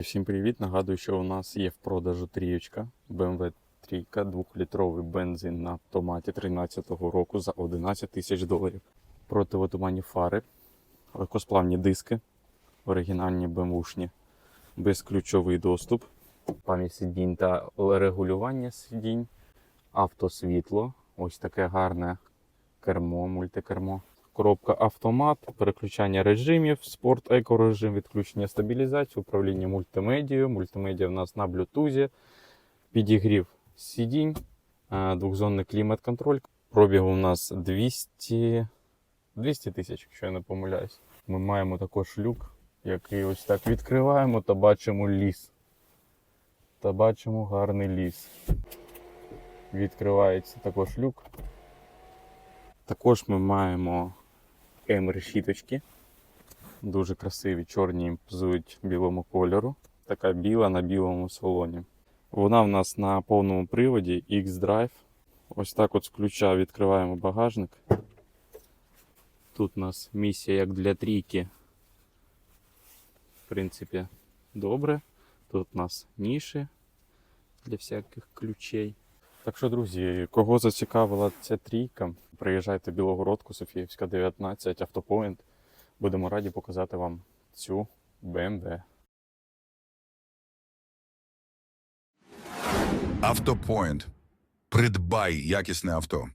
Всім привіт! Нагадую, що у нас є в продажу трієчка BMW 3, 2-літровий бензин на автоматі 13-го року за 11 тисяч доларів. Противотуманні фари, легкосплавні диски, оригінальні бемушні, безключовий доступ, пам'ять сидінь та регулювання сидінь, автосвітло, ось таке гарне кермо, мультикермо. Коробка автомат, переключання режимів, спорт, екорежим, відключення стабілізації, управління мультимедією. Мультимедіа в нас на блютузі, підігрів сидінь, е, двохзонний клімат-контроль. Пробігу у нас 200 200 тисяч, якщо я не помиляюсь. Ми маємо також люк, який ось так відкриваємо та бачимо ліс. Та бачимо гарний ліс. Відкривається також люк. Також ми маємо решіточки. Дуже красиві, чорні імпозують білому кольору. Така біла на білому салоні. Вона в нас на повному приводі X-Drive. Ось так от з ключа відкриваємо багажник. Тут у нас місія як для трійки. В принципі, добре. Тут у нас ніші для всяких ключей. Так що, друзі, кого зацікавила ця трійка, приїжджайте в Білогородку, Софіївська, 19, автопоінт. Будемо раді показати вам цю BMW. Автопоінт. Придбай якісне авто.